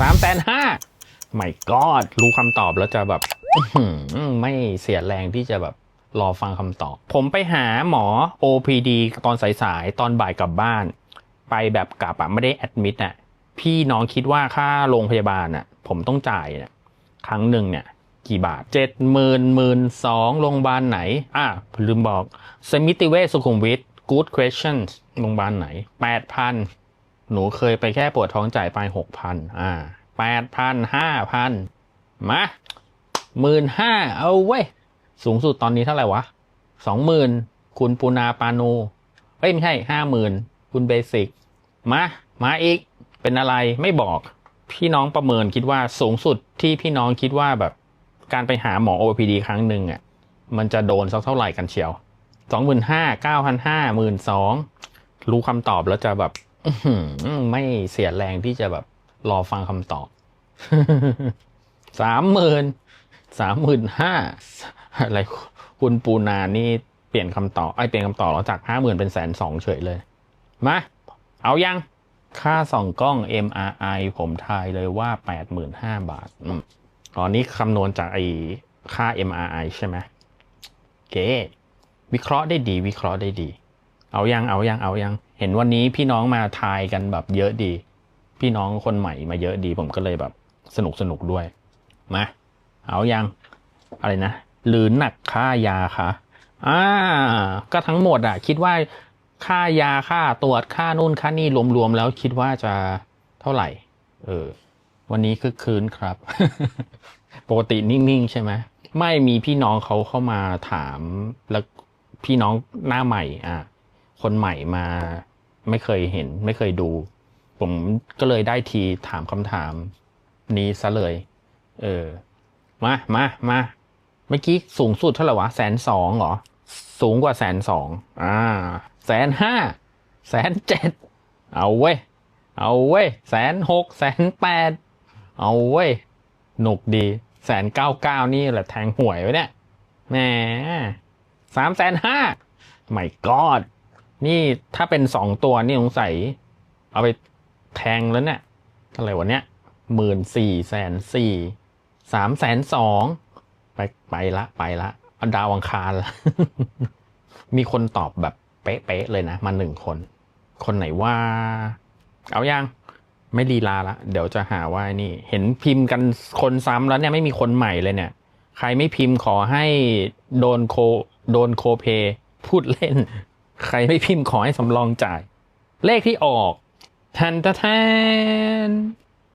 สามแสนห้าไม่กอดรู้คำตอบแล้วจะแบบไม่เสียแรงที่จะแบบรอฟังคำตอบ ผมไปหาหมอ OPD ตอนสายๆ ตอนบ่ายกลับบ้าน ไปแบบกลับอะไม่ได้แอดมิดอะพี่น้องคิดว่าค่าโรงพยาบาลอะผมต้องจ่ายเนี่ยครั้งหนึ่งเนี่ย กี่บาทเจ็ดหมื่นหมื่นสองโรงพยาบาลไหน อะลืมบอกสมิติเวชสุขุมวิท good questions โรงพยาบาลไหนแปดพัน หนูเคยไปแค่ปวดท้องจ่ายไปหกพันอ่าแปดพันห้าพันมาหมื่นห้าเอาเว้ย สูงสุดตอนนี้เท่าไหร่วะสองหมื่นคุณปูนาปานูเอ้ย ไม่ใช่ห้าหมื่นคุณเบสิกมา มาอีก เป็นอะไรไม่บอก พี่น้องประเมินคิดว่าสูงสุดที่พี่น้องคิดว่าแบบ การไปหาหมอ OPD ครั้งหนึ่งอะมันจะโดนสักเท่าไหร่กันเชียวสองหมื่นห้าเก้าพันห้าหมื่นสองรู้คำตอบแล้วจะแบบ ไม่เสียแรงที่จะแบบรอฟังคำตอบสามหมื่นสามหมื่นห้าอะไรคุณปูนานี่เปลี่ยนคำตอบไอเปลี่ยนคำตอบแล้วจากห้าหมื่นเป็นแสนสองเฉยเลย มา เอายัง ค่าส่องกล้อง MRI ผมทายเลยว่า85,000บาทอืมตอนนี้คำนวณจากไอ้ค่า MRI ใช่ไหมเก๋วิเคราะห์ได้ดี วิเคราะห์ได้ดี เอายังเอายังเอายัง เห็นวันนี้พี่น้องมาทายกันแบบเยอะดี พี่น้องคนใหม่มาเยอะดี ผมก็เลยแบบสนุกสนุกด้วย มาเอายังอะไรนะหรือหนักค่ายาคะอ่า ก็ทั้งหมดอะคิดว่าค่ายาค่าตรวจค่านู่นค่านี่รวมๆแล้วคิดว่าจะเท่าไหร่ เออ วันนี้คือคืนครับ ปกตินิ่งๆใช่ไหมไม่มีพี่น้องเขาเข้ามาถามแล้วพี่น้องหน้าใหม่ อะ คนใหม่มาไม่เคยเห็น ไม่เคยดู ผมก็เลยได้ทีถามคำถาม นี้ซะเลย เออ มามามาเมื่อกี้สูงสุดเท่าไหร่วะแสนสองเหรอ สูงกว่าแสนสองอ่าแสนห้าแสนเจ็ดเอาเว้ย เอาเว้ยแสนหกแสนแปดเอาเว้ยหนุกดีแสนเก้าเก้านี่แหละแทงหวยไว้เนี่ยแหมสามแสนห้าไม่กอด นี่ถ้าเป็นสองตัวนี่สงสัย เอาไปแทงแล้วเนี่ยเท่าไหร่วะเนี่ยหมื่นสี่แสนสี่สามแสนสองไปไปละไปละเอาดาวอังคารละมีคนตอบแบบเป๊ะๆเลยนะ มาหนึ่งคน คนไหนว่า เอายังไม่ลีลาละ เดี๋ยวจะหาว่านี่ เห็นพิมพ์กันคนซ้ำแล้วเนี่ยไม่มีคนใหม่เลยเนี่ย ใครไม่พิมพ์ขอให้โดนโคโดนโคเพ พูดเล่น ใครไม่พิมพ์ขอให้สำรองจ่าย เลขที่ออกทันตะแทน